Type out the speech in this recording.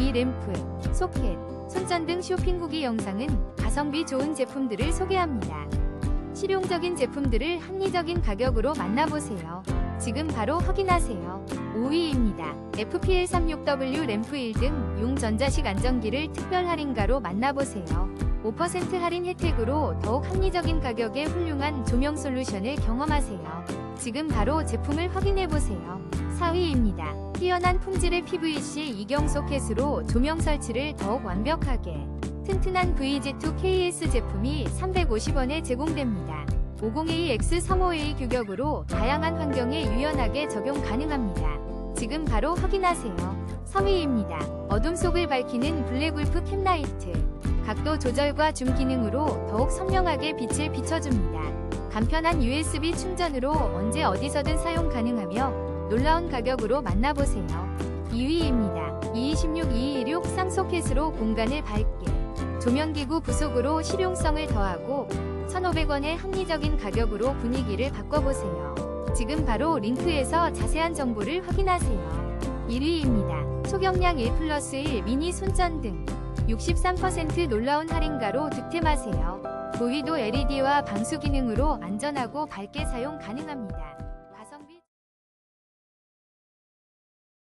이 램프, 소켓, 손전 등 쇼핑 후기 영상은 가성비 좋은 제품들을 소개합니다. 실용적인 제품들을 합리적인 가격으로 만나보세요. 지금 바로 확인하세요. 5위입니다. FPL36W 램프 1등 용 전자식 안전기를 특별 할인가로 만나보세요. 5% 할인 혜택으로 더욱 합리적인 가격의 훌륭한 조명 솔루션을 경험하세요. 지금 바로 제품을 확인해보세요. 4위입니다. 뛰어난 품질의 PVC 이경 소켓으로 조명 설치를 더욱 완벽하게 튼튼한 VG2KS 제품이 350원에 제공됩니다. 502X351 규격으로 다양한 환경에 유연하게 적용 가능합니다. 지금 바로 확인하세요. 3위입니다. 어둠 속을 밝히는 블랙울프 캠라이트. 각도 조절과 줌 기능으로 더욱 선명하게 빛을 비춰줍니다. 간편한 USB 충전으로 언제 어디서든 사용 가능하며 놀라운 가격으로 만나보세요. 2위입니다. 226-216 쌍소켓으로 공간을 밝게 조명기구 부속으로 실용성을 더하고 1,500원의 합리적인 가격으로 분위기를 바꿔보세요. 지금 바로 링크에서 자세한 정보를 확인하세요. 1위입니다. 초경량 1 플러스 1 미니 손전등 63% 놀라운 할인가로 득템하세요. 고위도 LED와 방수 기능으로 안전하고 밝게 사용 가능합니다.